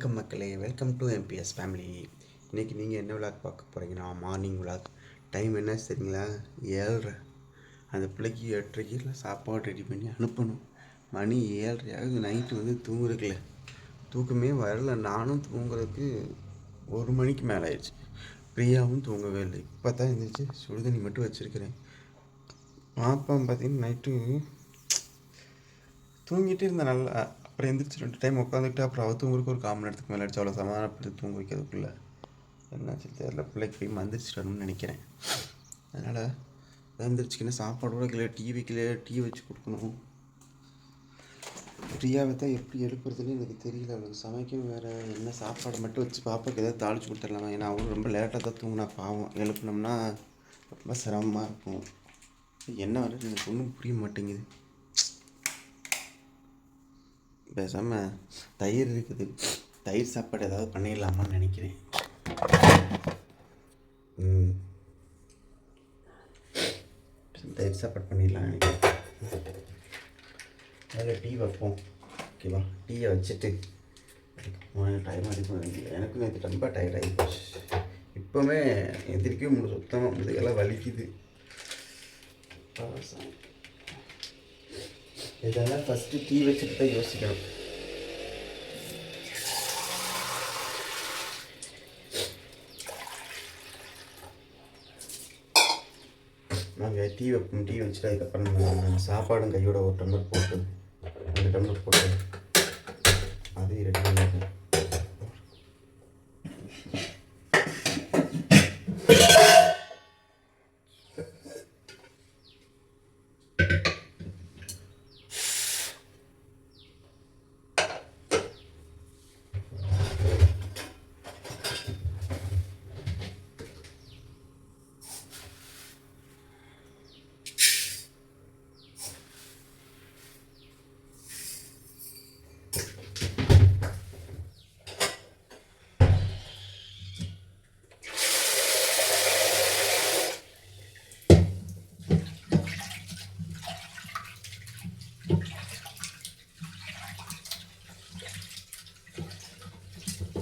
வணக்கம் மக்களே. Welcome to MBS family இன்றைக்கி நீங்கள் என்ன விளாக் பார்க்க போகிறீங்கன்னா மார்னிங் விளாக் டைம் என்ன சரிங்களா? ஏழ்ரை. அந்த பிள்ளைக்கு எட்டரைக்கு சாப்பாடு ரெடி பண்ணி அனுப்பணும். மணி ஏழ்ரை ஆகுது நைட்டு வந்து தூங்குறதுக்குல தூக்கமே வரல. நானும் தூங்குறதுக்கு ஒரு மணிக்கு மேலே ஆயிடுச்சு. பிரியாவும் தூங்கவே இல்லை. இப்போ தான் எழுந்திரிச்சு சுடுதண்ணி மட்டும் வச்சுருக்கிறேன். பாப்பா பார்த்தீங்கன்னா நைட்டு தூங்கிட்டே இருந்தேன் நல்லா அப்புறம் எந்திரிச்சு ரெண்டு டைம் உட்காந்துக்கிட்டு அப்புறம் அவ தூங்குறதுக்கு ஒரு காமன் மணி நேரத்துக்கு மேலே அடிச்சு அவ்வளோ சமாதானப்படுத்தி தூங்க வைக்கிறதுக்குள்ள. என்னாச்சு தெரியல. பிள்ளைக்கு போய் மந்திரிச்சிடணும்னு நினைக்கிறேன். அதனால் எந்திரிச்சிக்கின்னு சாப்பாடு கூட கிளியர் டீ வைக்கல டீ வச்சு கொடுக்கணும். ஃப்ரீயாகவே தான் எப்படி எழுப்புறதுன்னு எனக்கு தெரியல. அவளுக்கு சமைக்கும் வேறு. என்ன சாப்பாடு மட்டும் வச்சு பாப்பாவுக்கு ஏதாவது தாளிச்சு கொடுத்துடலாமா? ஏன்னா அவளும் ரொம்ப லேட்டாக தான் தூங்கினா பாவம். எழுப்புனோம்னா ரொம்ப சிரமமாக இருக்கும். என்ன வர எனக்கு ஒன்றும் புரிய மாட்டேங்குது. பேசாமல் தயிர் இருக்குது. தயிர் சாப்பாடு ஏதாவது பண்ணிடலாமான்னு நினைக்கிறேன். தயிர் சாப்பாடு பண்ணிடலாம் நினைக்கிறேன். அதில் டீ வைப்போம். ஓகேவா? டீயை வச்சுட்டு டைம் அடிக்கும் எனக்கும் நேற்று ரொம்ப டயர்ட் போச்சு. இப்போவுமே எதிர்க்கவே முடியும் சுத்தமாக முதுகெல்லாம் வலிக்குது. இதெல்லாம் ஃபஸ்ட்டு டீ வச்சுட்டு தான் யோசிக்கணும். நாங்கள் டீ வைப்போம் டீ வச்சுட்டு அதுக்கப்புறம் நம்ம சாப்பாடும் கையோட ஒரு டம்ளர் போட்டு ரெண்டு டம்ளர் போட்டு அதையும் ரெடி பண்ணிப்போம்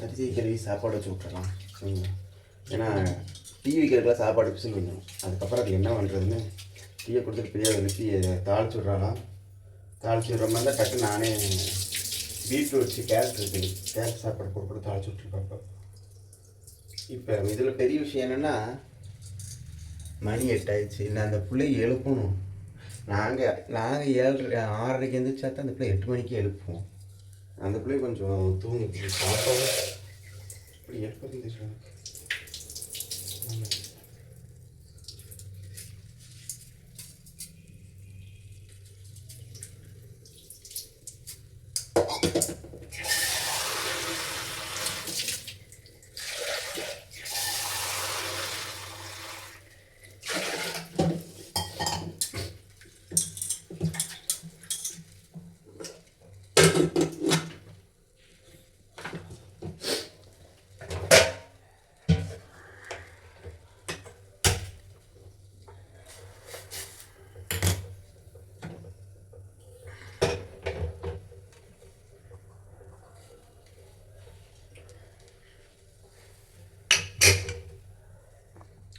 அரிசி கழுவி சாப்பாடு வச்சு விட்றலாம் சரிங்களா ஏன்னா டீ வைக்கிறதுக்குலாம் சாப்பாடு விசில் வைக்கணும் அதுக்கப்புறம் அது என்ன பண்ணுறதுன்னு டீயை கொடுத்துட்டு பெரிய எழுப்பி தாளிச்சு விட்றாலாம் தாளிச்சு விட்ற மாதிரி தான் டக்கு நானே பீட்ரூட் கேரட் இருக்குது. கேரட் சாப்பாடு போட்டு கூட தாளிச்சு விட்ருப்பேன் இப்போ. இதில் பெரிய விஷயம் என்னென்னா மணி எட்டாயிடுச்சு. நான் அந்த பிள்ளைய எழுப்பணும். நாங்கள் நாங்கள் ஏழு ஆறரைக்கு எழுந்திரிச்சா தான் அந்த பிள்ளை எட்டு மணிக்கு எழுப்புவோம். அந்த பிள்ளை கொஞ்சம் தூங்கு பாப்பாவும் இப்படி எழுப்பது தெரியும் எனக்கு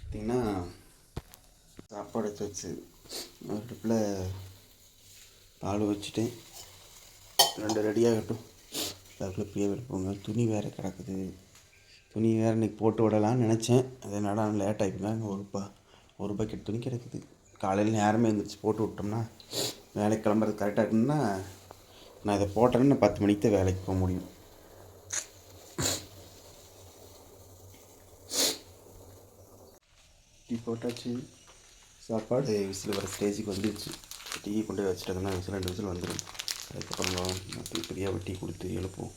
பார்த்தீங்கன்னா சாப்பாடு எடுத்து வச்சு ஒரு அடுப்பில் பால் வச்சுட்டேன். ரெண்டு ரெடியாகட்டும். அதுக்குள்ளே பிரியா துணி வேறு கிடக்குது. துணி வேறு இன்னைக்கு போட்டு விடலாம்னு நினச்சேன். அது என்னடா லேட் ஆகிப்போங்க ஒரு பா ஒரு பக்கெட் துணி கிடக்குது. காலையில் நேரமே எழுந்திரிச்சு போட்டு விட்டோம்னா வேலைக்கு கிளம்புறது கரெக்டாக இருக்குன்னா நான் இதை போட்டேன்னு நான் பத்து மணிக்கு தான் வேலைக்கு போக முடியும். டீ போட்டாச்சு. சாப்பாடு. விசில் வர ஸ்டேஜுக்கு வந்துடுச்சு டீ கொண்டு போய் வச்சுட்டாங்கன்னா விசில் ரெண்டு விசில் வந்துடும் அதுக்கப்புறம் மற்ற பெரியாவை டீ கொடுத்து எழுப்போம்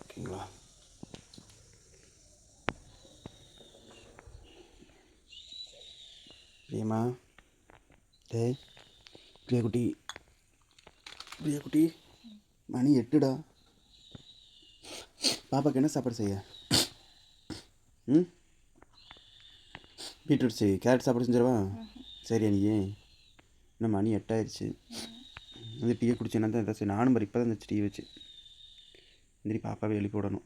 ஓகேங்களா? பிரியமா டேய் பிரியா குட்டி. பிரியா குட்டி மணி எட்டுடா. பாப்பாக்கு என்ன சாப்பாடு செய்ய? ம்? பீட்ரூட் செய் கேரட் சாப்பாடு செஞ்சிடவா? சரியா நீ என்ன மணி எட்டாயிருச்சு வந்து டீயை குடிச்சேன்னா தான் ஏதாச்சும் நானும் இப்போ தான் இந்த டீ வச்சு. எந்திரி பாப்பாவை எழுப்பி விடணும்.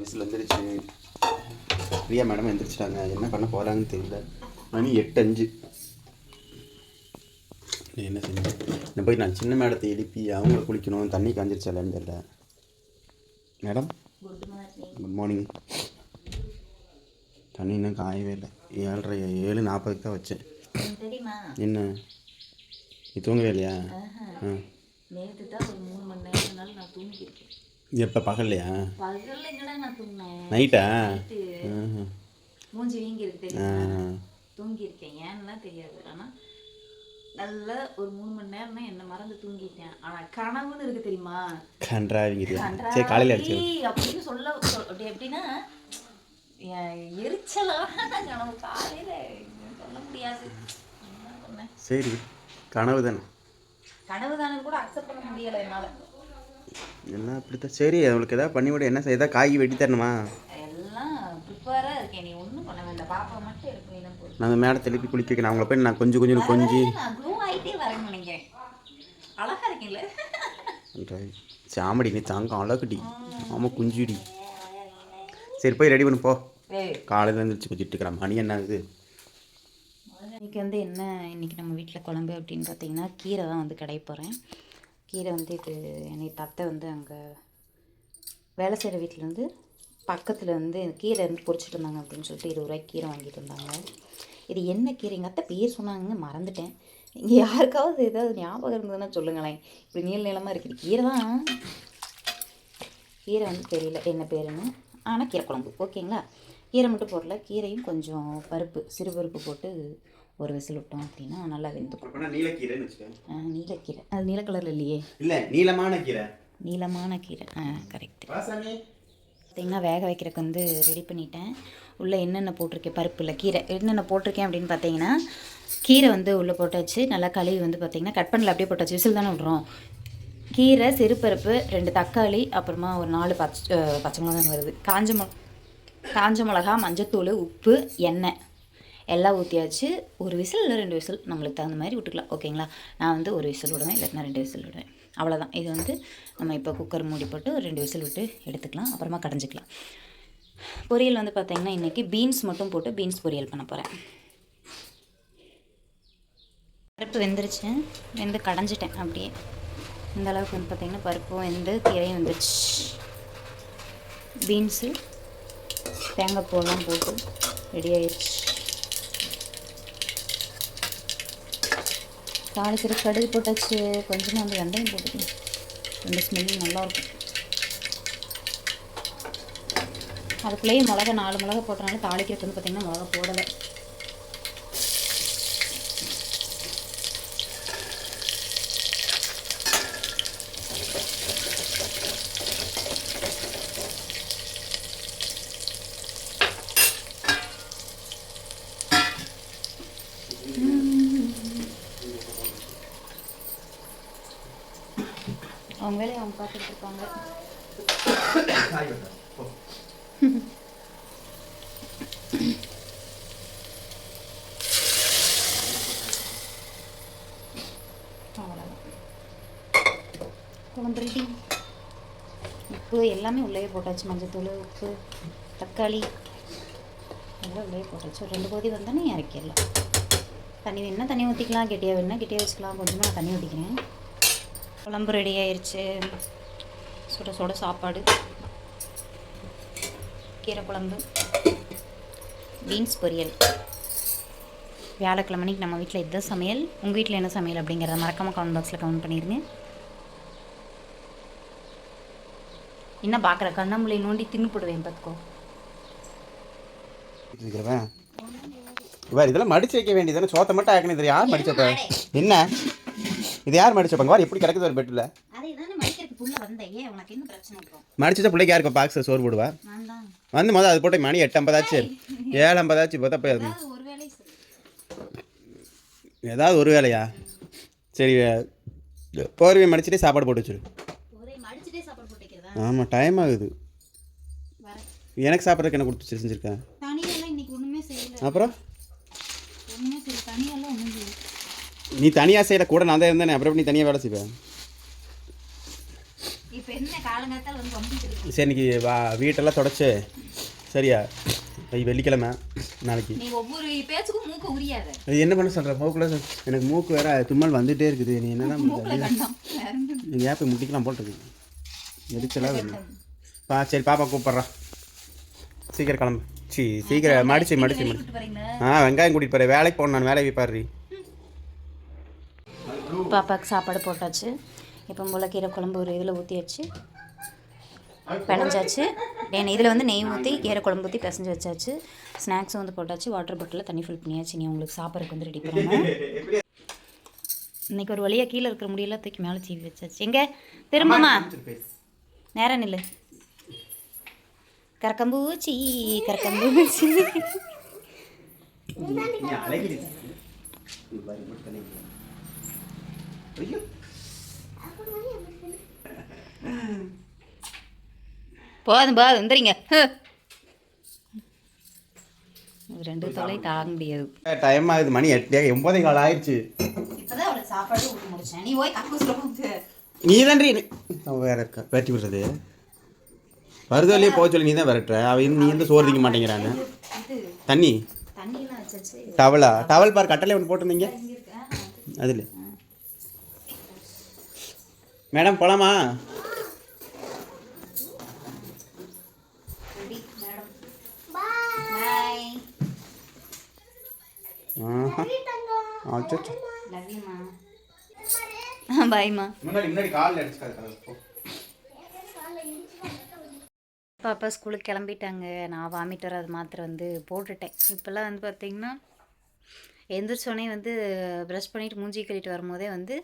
விசில் வந்துருச்சு பிரியா மேடம் எந்திரிச்சிட்டாங்க. என்ன பண்ண போகிறாங்கன்னு தெரியல. மணி எட்டு அஞ்சு. என்ன செஞ்ச? நான் போய் நான் சின்ன மேடத்தை எழுப்பி அவங்கள குளிக்கணும். தண்ணி காஞ்சிருச்சாலன்னு தெரியல. Madam good morning. தண்ணி இன்னும் காயவே இல்லை. ஏழரை ஏழு நாற்பதுக்கு தான் வச்சேன். என்ன? நீ தூங்கவே இல்லையா? நேற்று தான் ஒரு மூணு மணி நேரம்னால நான் தூங்கியிருக்கேன். எப்போ பகல்லையா? பகல்ல எங்கடா நான் தூங்கினேன்? நைட்டா. மூஞ்சி வீங்கி இருக்கு ஆ. தெரியுமா தூங்கியிருக்கேன். ஏன்னுலாம் தெரியாது. ஆனால் நல்லா ஒரு மூணு மணி நேரம்னா என்ன மறந்து தூங்கிட்டேன். ஆனா கனவுன்னு இருக்கு தெரியுமா? கன்றாவிங்கிறியா சரி காலையில் அப்படின்னு சொல்ல சொல்- அப்படி எப்படின்னா எரிச்சலான கனவு காலையில சொல்ல முடியாது. என்ன பண்ண? சரி கனவு தானே? கனவு தானே கூட அக்செப்ட் பண்ண முடியல என்னால. எல்லாம் அப்படித்தான். சரி அவளுக்கு ஏதாவது பண்ணி விட. என்ன செய்ய காய் வெட்டி தரணுமா? எல்லாம் ப்ரிப்பேராக இருக்கேன். நீ ஒன்றும் பண்ண வேண்டாம். பாப்பா மட்டும் எடுத்து வேணும் போதும் நாங்கள் மேலே திருப்பி குளிக்க வைக்கணும். அவங்கள போய் நான் கொஞ்சம் கொஞ்சம் கொஞ்சி. நான் க்ளோ ஆகிட்டே வரேன்னு நினைக்கிறேன். அழகா இருக்கீங்களே. கன்றாவி சாமடி நீ தங்கம் அழகுடி. ஆமாம் குஞ்சுடி. சரி போய் ரெடி பண்ணு போ. காலையில் எழுந்திரிச்சு குத்திட்டு இருக்கிறேன் மணி என்ன ஆகுது? இன்னைக்கு வந்து என்ன? இன்னைக்கு நம்ம வீட்டில் குழம்பு அப்படின்னு பார்த்தீங்கன்னா கீரை தான் வந்து கிடைக்க போகிறேன் கீரை வந்து இது என்னை தத்தை வந்து அங்கே வேலை செய்கிற வீட்டில் வந்து பக்கத்தில் வந்து கீரை இருந்து பொரிச்சிட்டு இருந்தாங்க அப்படின்னு சொல்லிட்டு இருபது ரூபாய்க்கு கீரை வாங்கிட்டு இருந்தாங்க இது என்ன கீரை? எங்கள் அத்தை பேர் சொன்னாங்க மறந்துட்டேன். இங்கே யாருக்காவது ஏதாவது ஞாபகம் இருந்ததுன்னா சொல்லுங்களேன். இப்படி நீள நீளமாக இருக்குது கீரை தான். கீரை வந்து தெரியல. என்ன பேருன்னு? ஆனால் கீரை குழம்பு. ஓகேங்களா? கீரை மட்டும் போடல. கீரையும் கொஞ்சம் பருப்பு சிறு பருப்பு போட்டு ஒரு விசில் விட்டோம் அப்படின்னா நல்லா வெந்துக்கும் நீலக்கீரைன்னு நீலக்கீரை அது நீல கலரில் இல்லையே. இல்லை நீளமான கீரை. நீளமான கீரை. ஆ கரெக்ட் பார்த்தீங்கன்னா வேக வைக்கிறதுக்கு வந்து ரெடி பண்ணிட்டேன். உள்ளே என்னென்ன போட்டிருக்கேன் பருப்பில் கீரை. என்னென்ன போட்டிருக்கேன் அப்படின்னு பார்த்தீங்கன்னா கீரை வந்து உள்ளே போட்டாச்சு. நல்லா கழுவி வந்து பார்த்தீங்கன்னா கட் பண்ணல அப்படியே போட்டாச்சு. விசில் தானே விட்றோம். கீரை சிறுபருப்பு ரெண்டு தக்காளி அப்புறமா ஒரு நாலு பச்சை பச்சை மிளகான்னு வருது. காஞ்ச மிள காஞ்ச மிளகா மஞ்சத்தூள் உப்பு எண்ணெய். எல்லாம் ஊற்றியாச்சு ஒரு விசில் இல்லை ரெண்டு விசில் நம்மளுக்கு தகுந்த மாதிரி விட்டுக்கலாம். ஓகேங்களா? நான் வந்து ஒரு விசில் விடுவேன் இல்லைன்னா ரெண்டு விசில் விடுவேன். அவ்வளோதான் இது வந்து நம்ம இப்போ குக்கர் மூடி போட்டு ஒரு ரெண்டு விசில் விட்டு எடுத்துக்கலாம். அப்புறமா கடைஞ்சிக்கலாம். பொரியல் வந்து பார்த்திங்கன்னா இன்றைக்கி பீன்ஸ் மட்டும் போட்டு பீன்ஸ் பொரியல் பண்ண போகிறேன் பருப்பு வெந்துருச்சு. வெந்து கடைஞ்சிட்டேன் அப்படியே. இந்த அளவுக்கு வந்து பார்த்திங்கன்னா பருப்பும் வெந்து கீரையும் வந்துருச்சு. பீன்ஸு தேங்காய் பூவெல்லாம் போட்டு ரெடி ஆயிடுச்சு தாளிக்கிற கடுகு போட்டாச்சு. கொஞ்சமாக அந்த வெண்டையும் போட்டுக்கணும். ரெண்டு ஸ்மெல் நல்லாயிருக்கும். அதுக்குள்ளேயே மிளகா நாலு மிளகா போட்டனால தாளிக்கிறதுக்கு வந்து பார்த்திங்கன்னா மிளகா போடலை. அவங்க வேலையை அவங்க பார்த்துட்டு இருப்பாங்க அவ்வளோதான் குழம்பு ரெடி. உப்பு எல்லாமே உள்ளே போட்டாச்சு. மஞ்சத்தூள் உப்பு தக்காளி. எல்லாம் உள்ளே போட்டாச்சு. ரெண்டு கோதி வந்தோன்னே இறக்கிடலாம். தண்ணி வேணுன்னா தண்ணி ஊற்றிக்கலாம் கெட்டியாக வேணுன்னா கெட்டியாக வச்சுக்கலாம். கொஞ்சமாக நான் தண்ணி ஊற்றிக்கிறேன் குழம்பு ரெடி ஆயிடுச்சு சுட சுட சாப்பாடு. கீரை குழம்பு. பீன்ஸ் பொரியல். வியாழக்கிழமைக்கு நம்ம வீட்டில் இதுதான் சமையல். உங்கள் வீட்டில் என்ன சமையல் அப்படிங்கிறத மறக்காமல் கமெண்ட் பாக்ஸில் கமெண்ட் பண்ணிடுங்க என்ன பார்க்குற கண்ணாமூலை நோண்டி தின்னு போடுவேன் பார்த்துக்கோ. இதெல்லாம் மடிச்சு வைக்க வேண்டியதானே சோத்த மட்டும் ஆக்கணும் இது யார் மடிச்சு என்ன? இது யார் மடிச்சு வைப்பாங்க வார் எப்படி கிடக்குது ஒரு பெட்டில்? அதே தானே மடிக்கிறதுக்கு உள்ள வந்தேன் ஏன் உனக்கு என்ன பிரச்சனை இப்போ மடிச்சு வச்சா பிள்ளைக்கு யாருக்கு பாக்ஸில் சோறு போடுவா? வந்து மொதல் அது போட்டு மணி எட்டு ஐம்பதாச்சு. ஏழு ஐம்பதாச்சு பார்த்தா போய் ஏதாவது ஒரு வேலையை சரி போர்வை மடிச்சுட்டே சாப்பாடு போட்டு வச்சிரு. மடிச்சுட்டே ஆமாம் டைம் ஆகுது. எனக்கு சாப்பிட்றதுக்கு என்ன கொடுத்து செஞ்சுருக்கேன் அப்புறம் ஒன்றுமே செய்யல தனியெல்லாம் ஒன்றும் செய்யல நீ தனியாக செய்யல கூட நான் தான் இருந்தேனே அப்புறம் நீ தனியாக வேலை செய்வேன் சரி இன்னைக்கு வா வீட்டெல்லாம் தொடச்சு. சரியா? வெள்ளிக்கிழமை நாளைக்கு. என்ன பண்ண சொல்கிற மூக்குல. எனக்கு மூக்கு வேற தும்மல் வந்துட்டே இருக்குது. நீ என்னதான் மூக்குல கண்டம். வேற ஒண்ணும் நீ ஏப்ப முட்டிக்கலாம் போட்டுருக்கு எரிச்சலாக வேணும் பா சரி பாப்பா கூப்பிட்றான் சீக்கிரம் கிளம்பு. சி சீக்கிரம் மடிச்சு மடிச்சு மடிச்சு. ஆ வெங்காயம் கூட்டிகிட்டு போகிறேன் வேலைக்கு போகணும் நான் வேலைக்கு பாரு. பாப்பாவுக்கு சாப்பாடு போட்டாச்சு. இப்போ முளைக்கீரை குழம்பு ஒரு இதில் ஊற்றியாச்சு பிணைஞ்சாச்சு இதில் வந்து நெய் ஊற்றி கீரை குழம்பு ஊற்றி பிசைஞ்சு வச்சாச்சு. ஸ்நாக்ஸும் வந்து போட்டாச்சு. வாட்டர் பாட்டிலில் தண்ணி ஃபில் பண்ணியாச்சு. நீ உங்களுக்கு சாப்பாடுக்கு வந்து ரெடி பண்ணுங்க இன்னைக்கு ஒரு வழியாக கீழே இருக்கிற முடியெல்லாம் தூக்கி மேலே சீவி வச்சாச்சு. எங்கே? திரும்பமா நேரம் நில்லு. கரக்கம்பூச்சி கரக்கம்பூச்சி. போதும் போதும் வந்துறீங்க ரெண்டு தொலை தாங்க முடியாது டைம் ஆகுது மணி எட்டு ஒன்பதே கால் ஆயிடுச்சு இப்போதான் அவளுக்கு சாப்பாடு ஊட்டி முடிச்சேன் நீ தான்றி வேற இருக்கா வேட்டி விடுறது வருது வழியே போக சொல்லி நீ தான் விரட்டுற அவ இன்னும் நீ வந்து சோறு திங்க மாட்டேங்கிறாங்க இது தண்ணி டவலா டவல் பார் கட்டளை ஒன்று போட்டிருந்தீங்க அதில் மேடம் போலாமா? பாய்மா முன்னாடி முன்னாடி காலில் அடிச்சுக்காது பாப்பா ஸ்கூலுக்கு கிளம்பிட்டாங்க. நான் வாமிட் வர அது மாத்திரை வந்து போட்டுட்டேன். இப்போல்லாம் வந்து பார்த்திங்கன்னா எந்திரிச்சோடனே வந்து ப்ரஷ் பண்ணிவிட்டு மூஞ்சி கழுவிட்டு வரும்போதே வந்து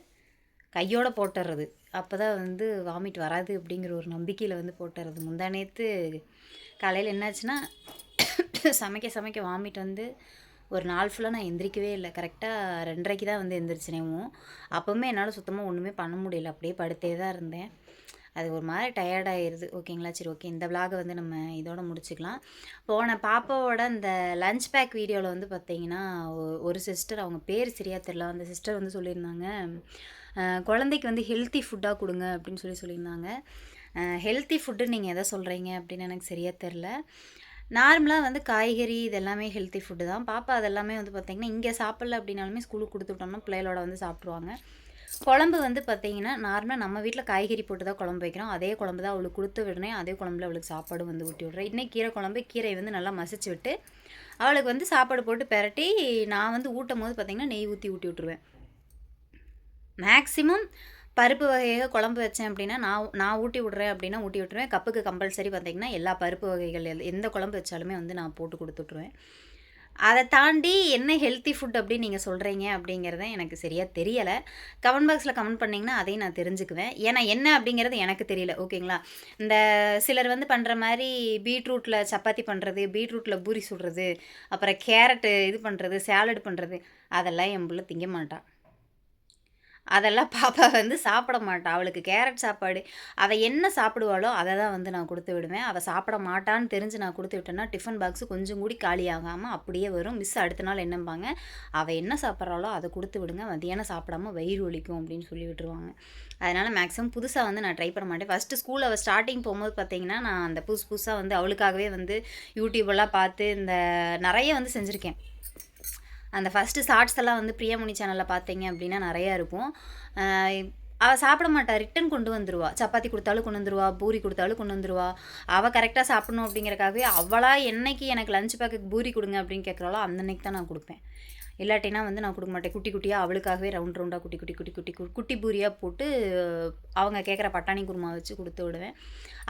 கையோட போட்டுறது. அப்போ தான் வந்து வாமிட் வராது அப்படிங்கிற ஒரு நம்பிக்கையில் வந்து போட்டுறது. முந்தா நேற்று காலையில் என்னாச்சுன்னா சமைக்க சமைக்க வாமிட் வந்து ஒரு நாள் ஃபுல்லாக நான் எந்திரிக்கவே இல்லை. கரெக்டாக ரெண்டரைக்கு தான் வந்து எந்திரிச்சினேவும் அப்போவுமே என்னால் சுத்தமாக ஒன்றுமே பண்ண முடியல. அப்படியே படுத்தே தான் இருந்தேன். அது ஒரு மாதிரி டயர்ட் ஓகேங்களா சரி ஓகே இந்த விலாகை வந்து நம்ம இதோட முடிச்சுக்கலாம். போன பாப்பாவோட இந்த லஞ்ச் பேக் வீடியோவில் வந்து பார்த்தீங்கன்னா ஒரு சிஸ்டர் அவங்க பேர் சரியா தெரியல. அந்த சிஸ்டர் வந்து சொல்லியிருந்தாங்க குழந்தைக்கு வந்து ஹெல்த்தி ஃபுட்டாக கொடுங்க அப்படின்னு சொல்லி சொல்லியிருந்தாங்க. ஹெல்த்தி ஃபுட்டு நீங்கள் எதை சொல்கிறீங்க அப்படின்னு எனக்கு சரியாக தெரில நார்மலாக வந்து காய்கறி இதெல்லாமே ஹெல்த்தி ஃபுட்டு தான். பாப்பா அதெல்லாமே வந்து பார்த்திங்கன்னா இங்கே சாப்பிடல அப்படின்னாலுமே ஸ்கூலுக்கு கொடுத்து விட்டோம்னா பிள்ளைகளோட வந்து சாப்பிட்ருவாங்க குழம்பு வந்து பார்த்தீங்கன்னா நார்மலாக நம்ம வீட்டில் காய்கறி போட்டு தான் குழம்பு வைக்கிறோம். அதே குழம்பு தான் அவளுக்கு கொடுத்து விடுறேன் அதே குழம்புல அவளுக்கு சாப்பாடு வந்து ஊட்டி விட்றேன் இன்னைக்கு கீரை குழம்பு கீரை வந்து நல்லா மசிச்சு விட்டு அவளுக்கு வந்து சாப்பாடு போட்டு பெரட்டி நான் வந்து ஊட்டும் போது பார்த்திங்கன்னா நெய் ஊற்றி ஊட்டி விட்ருவேன் மேக்ஸிமம் பருப்பு வகையாக குழம்பு வச்சேன் அப்படின்னா நான் நான் ஊட்டி விட்றேன் அப்படின்னா ஊட்டி விட்டுருவேன். கப்புக்கு கம்பல்சரி பார்த்தீங்கன்னா எல்லா பருப்பு வகைகள் எல்- எந்த குழம்பு வச்சாலுமே வந்து நான் போட்டு கொடுத்துட்ருவேன் அதை தாண்டி என்ன ஹெல்த்தி ஃபுட் அப்படின்னு நீங்கள் சொல்கிறீங்க அப்படிங்கிறத எனக்கு சரியாக தெரியலை. கமெண்ட் பாக்ஸில் கமெண்ட் பண்ணிங்கன்னா அதையும் நான் தெரிஞ்சுக்குவேன். ஏன்னா என்ன அப்படிங்கிறது எனக்கு தெரியல. ஓகேங்களா இந்த சிலர் வந்து பண்ணுற மாதிரி பீட்ரூட்டில் சப்பாத்தி பண்ணுறது பீட்ரூட்டில் பூரி சுடுறது அப்புறம் கேரட்டு இது பண்ணுறது சேலட் பண்ணுறது அதெல்லாம் என் பிள்ளை திங்க மாட்டான் அதெல்லாம் பாப்பா வந்து சாப்பிட மாட்டாள் அவளுக்கு கேரட் சாப்பாடு. அவள் என்ன சாப்பிடுவாளோ அதை தான் வந்து நான் கொடுத்து விடுவேன். அவள் சாப்பிட மாட்டான்னு தெரிஞ்சு நான் கொடுத்து விட்டேன்னா டிஃபன் பாக்ஸு கொஞ்சம் கூடி காலியாகாமல் அப்படியே வரும். மிஸ் அடுத்த நாள் என்னம்பாங்க? அவள் என்ன சாப்பிட்றாளோ அதை கொடுத்து விடுங்க. மதியானம் சாப்பிடாம வயிறு ஒழிக்கும் அப்படின்னு சொல்லி விட்டுருவாங்க. அதனால் மேக்ஸிமம் புதுசாக வந்து நான் ட்ரை பண்ண மாட்டேன். ஃபஸ்ட்டு ஸ்கூல் அவள் ஸ்டார்டிங் போகும்போது பார்த்தீங்கன்னா நான் அந்த புதுசு புதுசாக வந்து அவளுக்காகவே வந்து யூடியூப்லாம் பார்த்து இந்த நிறைய வந்து செஞ்சுருக்கேன். அந்த ஃபஸ்ட்டு ஷார்ட்ஸ் எல்லாம் வந்து பிரியாமணி சேனலில் பார்த்தீங்க அப்படின்னா நிறையா இருக்கும். அவள் சாப்பிட மாட்டா. ரிட்டன் கொண்டு வந்துடுவா சப்பாத்தி கொடுத்தாலும் கொண்டு வந்துருவா. பூரி கொடுத்தாலும் கொண்டு வந்துடுவா அவள் கரெக்டாக சாப்பிடணும் அப்படிங்கறக்காகவே அவளாக என்னைக்கு எனக்கு லஞ்ச் பேக்கு பூரி கொடுங்க அப்படின்னு கேட்குறாளோ அந்த அன்னைக்கு தான் நான் கொடுப்பேன். இல்லாட்டினா வந்து நான் கொடுக்க மாட்டேன். குட்டி குட்டியாக அவளுக்காகவே ரவுண்ட் ரவுண்டாக குட்டி குட்டி குட்டி குட்டி குட்டி குட்டி பூரியாக போட்டு அவங்க கேட்குற பட்டாணி குருமா வச்சு கொடுத்து விடுவேன்.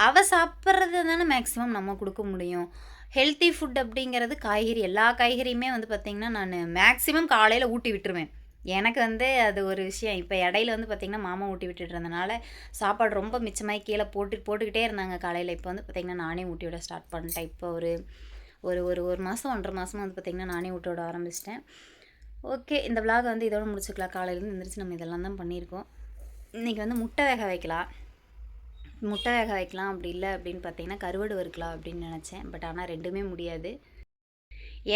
அவள் சாப்பிட்றது தானே மேக்ஸிமம் நம்ம கொடுக்க முடியும். ஹெல்த்தி ஃபுட் அப்படிங்கிறது காய்கறி எல்லா காய்கறியுமே வந்து பார்த்திங்கன்னா நான் மேக்ஸிமம் காலையில் ஊட்டி விட்டுருவேன். எனக்கு வந்து அது ஒரு விஷயம். இப்போ இடையில வந்து பார்த்திங்கன்னா மாமா ஊட்டி விட்டுட்டு இருந்தனால சாப்பாடு ரொம்ப மிச்சமாகி கீழே போட்டு போட்டுக்கிட்டே இருந்தாங்க காலையில். இப்போ வந்து பார்த்திங்கன்னா நானே ஊட்டி விட ஸ்டார்ட் பண்ணிட்டேன். இப்போ ஒரு ஒரு ஒரு ஒரு மாதம் ஒன்றரை மாதமாக வந்து பார்த்திங்கன்னா நானே ஊட்டி விட ஆரம்பிச்சிட்டேன். ஓகே இந்த vlog வந்து இதோட முடிச்சுக்கலாம். காலையிலேருந்து எந்திரிச்சு நம்ம இதெல்லாம் தான் பண்ணியிருக்கோம். இன்றைக்கி வந்து முட்டை வேக வைக்கலாம். முட்டை வேக வைக்கலாம் அப்படி இல்லை அப்படின்னு பார்த்தீங்கன்னா கருவாடு வறுக்கலாம் அப்படின்னு நினச்சேன். பட் ஆனால் ரெண்டுமே முடியாது.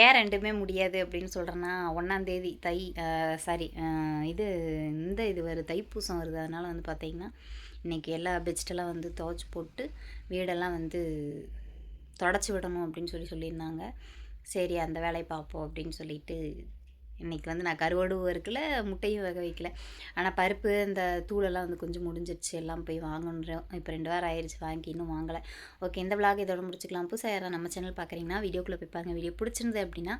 ஏன் ரெண்டுமே முடியாது அப்படின்னு சொல்கிறேன்னா ஒன்றாந்தேதி தை சாரி இது இந்த இது வருது தைப்பூசம் வருது. அதனால் வந்து பார்த்தீங்கன்னா இன்றைக்கி எல்லா பெஸ்ட்டெல்லாம் வந்து துவச்சி போட்டு வீடெல்லாம் வந்து தொடச்சி விடணும் அப்படின்னு சொல்லி சொல்லியிருந்தாங்க. சரி அந்த வேலையை பார்ப்போம் அப்படின்னு சொல்லிட்டு இன்றைக்கி வந்து நான் கருவாடு வறுக்கல முட்டையும் வேக வைக்கல. ஆனால் பருப்பு இந்த தூளெல்லாம் வந்து கொஞ்சம் முடிஞ்சிருச்சு. எல்லாம் போய் வாங்கணும் இப்போ ரெண்டு வாரம் ஆயிடுச்சு வாங்கி இன்னும் வாங்கலை. ஓகே இந்த விளாக் இதோட முடிச்சுக்கலாம். புதுசாக யாராவது நம்ம சேனல் பார்க்குறீங்கன்னா வீடியோக்குள்ளே போய் பாருங்கள் வீடியோ பிடிச்சிருந்தது அப்படின்னா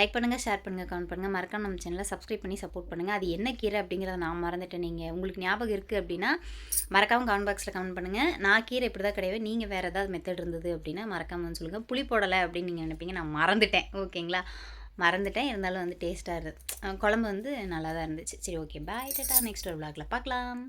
லைக் பண்ணுங்கள் ஷேர் பண்ணுங்கள் கமெண்ட் பண்ணுங்கள் மறக்காம நம்ம சேனலை சப்ஸ்கிரைப் பண்ணி சப்போர்ட் பண்ணுங்கள் அது என்ன கீரை அப்படிங்கிறத நான் மறந்துட்டேன். நீங்கள் உங்களுக்கு ஞாபகம் இருக்குது அப்படின்னா மறக்காமல் கமெண்ட் பாக்ஸில் கமெண்ட் பண்ணுங்கள் நான் கீரை இப்படி தான் கிடையாது நீங்கள் வேறு ஏதாவது மெத்தட் இருந்தது அப்படின்னா மறக்காமல் வந்து சொல்லுங்கள் புளி போடலை அப்படின்னு நீங்கள் நினைப்பீங்க. நான் மறந்துட்டேன். ஓகேங்களா மறந்துட்டேன். இருந்தாலும் வந்து டேஸ்ட்டாக இருந்தது குழம்பு வந்து நல்லா தான் இருந்துச்சு. சரி ஓகே பாய் டேட்டா நெக்ஸ்ட் ஒரு விளாகில் பார்க்கலாம்